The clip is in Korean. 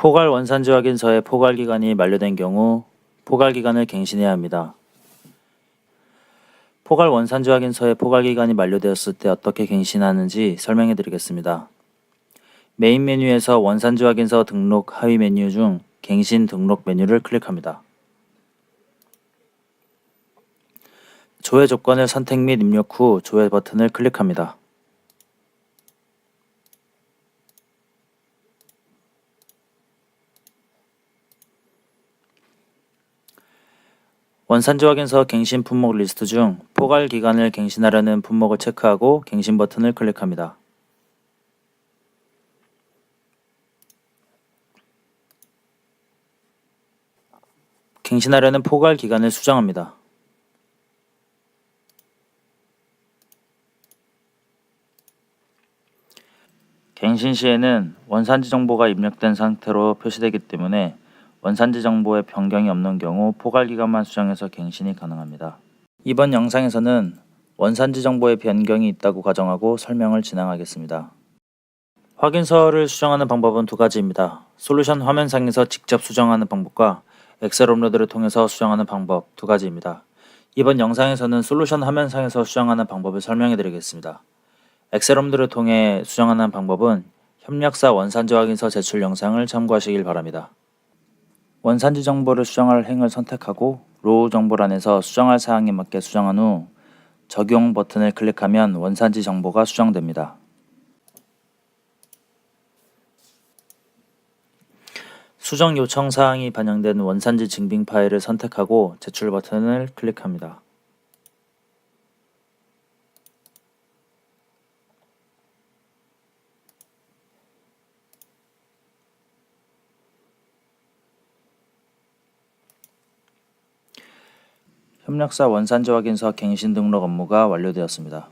포괄 원산지 확인서의 포괄 기간이 만료된 경우 포괄 기간을 갱신해야 합니다. 포괄 원산지 확인서의 포괄 기간이 만료되었을 때 어떻게 갱신하는지 설명해 드리겠습니다. 메인 메뉴에서 원산지 확인서 등록 하위 메뉴 중 갱신 등록 메뉴를 클릭합니다. 조회 조건을 선택 및 입력 후 조회 버튼을 클릭합니다. 원산지 확인서 갱신 품목 리스트 중 포괄 기간을 갱신하려는 품목을 체크하고 갱신 버튼을 클릭합니다. 갱신하려는 포괄 기간을 수정합니다. 갱신 시에는 원산지 정보가 입력된 상태로 표시되기 때문에 원산지 정보에 변경이 없는 경우 포괄 기간만 수정해서 갱신이 가능합니다. 이번 영상에서는 원산지 정보에 변경이 있다고 가정하고 설명을 진행하겠습니다. 확인서를 수정하는 방법은 두 가지입니다. 솔루션 화면상에서 직접 수정하는 방법과 엑셀 업로드를 통해서 수정하는 방법 두 가지입니다. 이번 영상에서는 솔루션 화면상에서 수정하는 방법을 설명해 드리겠습니다. 엑셀 업로드를 통해 수정하는 방법은 협력사 원산지 확인서 제출 영상을 참고하시길 바랍니다. 원산지 정보를 수정할 행을 선택하고 로우 정보란에서 수정할 사항에 맞게 수정한 후 적용 버튼을 클릭하면 원산지 정보가 수정됩니다. 수정 요청 사항이 반영된 원산지 증빙 파일을 선택하고 제출 버튼을 클릭합니다. 협력사 원산지 확인서 갱신 등록 업무가 완료되었습니다.